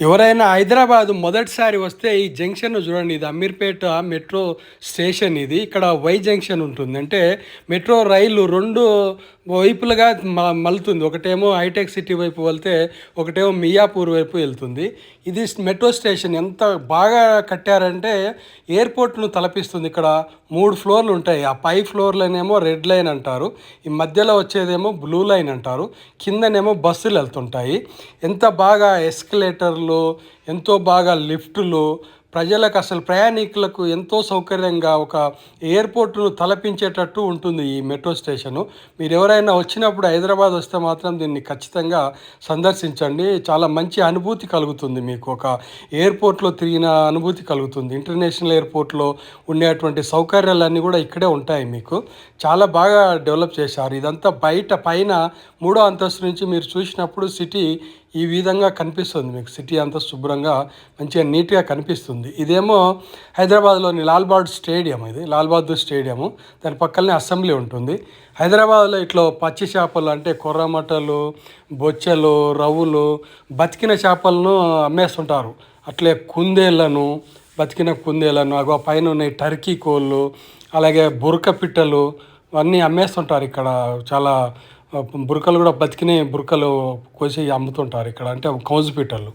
ఎవరైనా హైదరాబాద్ మొదటిసారి వస్తే ఈ జంక్షన్ చూడండి ఇది అమీర్పేట మెట్రో స్టేషన్ ఇది. ఇక్కడ వై జంక్షన్ ఉంటుంది. అంటే మెట్రో రైలు రెండు వైపులుగా మ మలుతుంది. ఒకటేమో హైటెక్ సిటీ వైపు వెళ్తే ఒకటేమో మియాపూర్ వైపు వెళ్తుంది. ఇది మెట్రో స్టేషన్. ఎంత బాగా కట్టారంటే ఎయిర్పోర్ట్ను తలపిస్తుంది. ఇక్కడ మూడు ఫ్లోర్లు ఉంటాయి. ఆ పై ఫ్లోర్లనేమో రెడ్ లైన్ అంటారు. ఈ మధ్యలో వచ్చేదేమో బ్లూ లైన్ అంటారు. కిందనేమో బస్సులు వెళ్తుంటాయి. ఎంత బాగా ఎస్కలేటర్లు ఎంతో బాగా లిఫ్టులు ప్రజలకు అసలు ప్రయాణికులకు ఎంతో సౌకర్యంగా ఒక ఎయిర్పోర్ట్ను తలపించేటట్టు ఉంటుంది ఈ మెట్రో స్టేషను. మీరు ఎవరైనా వచ్చినప్పుడు హైదరాబాద్ వస్తే మాత్రం దీన్ని ఖచ్చితంగా సందర్శించండి. చాలా మంచి అనుభూతి కలుగుతుంది మీకు. ఒక ఎయిర్పోర్ట్లో తిరిగిన అనుభూతి కలుగుతుంది. ఇంటర్నేషనల్ ఎయిర్పోర్ట్లో ఉండేటువంటి సౌకర్యాలన్నీ కూడా ఇక్కడే ఉంటాయి మీకు. చాలా బాగా డెవలప్ చేశారు. ఇదంతా బయట పైన మూడో అంతస్తు నుంచి మీరు చూసినప్పుడు సిటీ ఈ విధంగా కనిపిస్తుంది మీకు సిటీ అంతా శుభ్రంగా మంచిగా నీట్గా కనిపిస్తుంది. ఇదేమో హైదరాబాద్లోని లాల్బాద్ స్టేడియం ఇది లాల్బాద్ స్టేడియము. దాని పక్కనే అసెంబ్లీ ఉంటుంది. హైదరాబాద్లో ఇట్లా పచ్చి చేపలు అంటే కొర్రమటలు బొచ్చెలు రవ్వులు బతికిన చేపలను అమ్మేస్తుంటారు. అట్లే కుందేళ్ళను బతికిన కుందేళ్ళను అగో పైన ఉన్నాయి టర్కీ కోళ్ళు అలాగే బురక పిట్టలు అన్నీ అమ్మేస్తుంటారు ఇక్కడ చాలా బురకలు కూడా బతికినవి బురకలు కోసి అమ్ముతుంటారు ఇక్కడ. అంటే కౌజు పీటలు